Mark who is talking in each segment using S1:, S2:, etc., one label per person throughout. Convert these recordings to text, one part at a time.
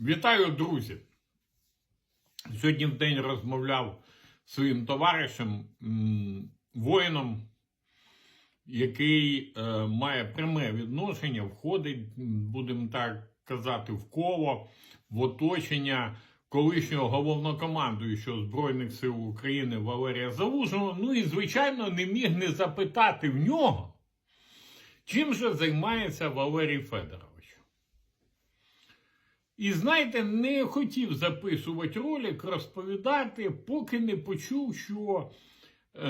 S1: Вітаю, друзі! Сьогодні в день розмовляв зі своїм товаришем, воїном, який е, має пряме відношення, входить, будемо так казати, в коло, в оточення колишнього головнокомандуючого Збройних сил України Валерія Залужного. Ну і, звичайно, не міг не запитати в нього, чим же займається Валерій Федорович. І знаєте, не хотів записувати ролик, розповідати, поки не почув, що е,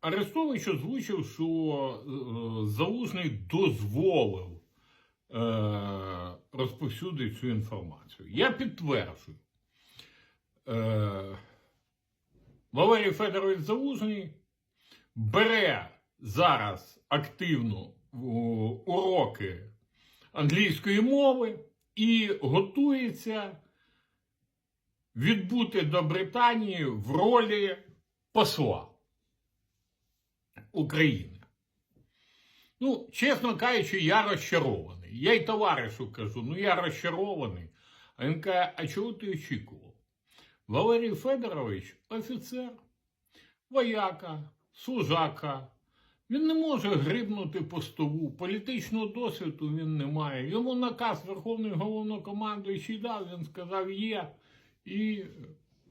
S1: Арестович озвучив, що е, Залужний дозволив е, розповсюдити цю інформацію. Я підтверджую. Е, Валерій Федорович Залужний бере зараз активно о, уроки англійської мови і готується відбути до Британії в ролі посла України. Ну, чесно кажучи, я розчарований. Я й товаришу кажу, ну я розчарований. А він каже, а чого ти очікував? Валерій Федорович офіцер, вояка, служака. Він не може грибнути по столу, політичного досвіду він не має. Йому наказ Верховний головнокомандуючий дав, він сказав є і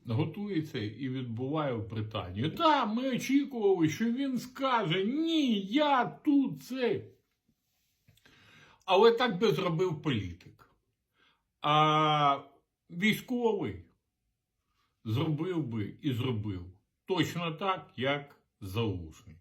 S1: готується і відбуває в Британії. Так, ми очікували, що він скаже: ні, я тут це. Але так би зробив політик. А військовий зробив би і зробив точно так, як залужний.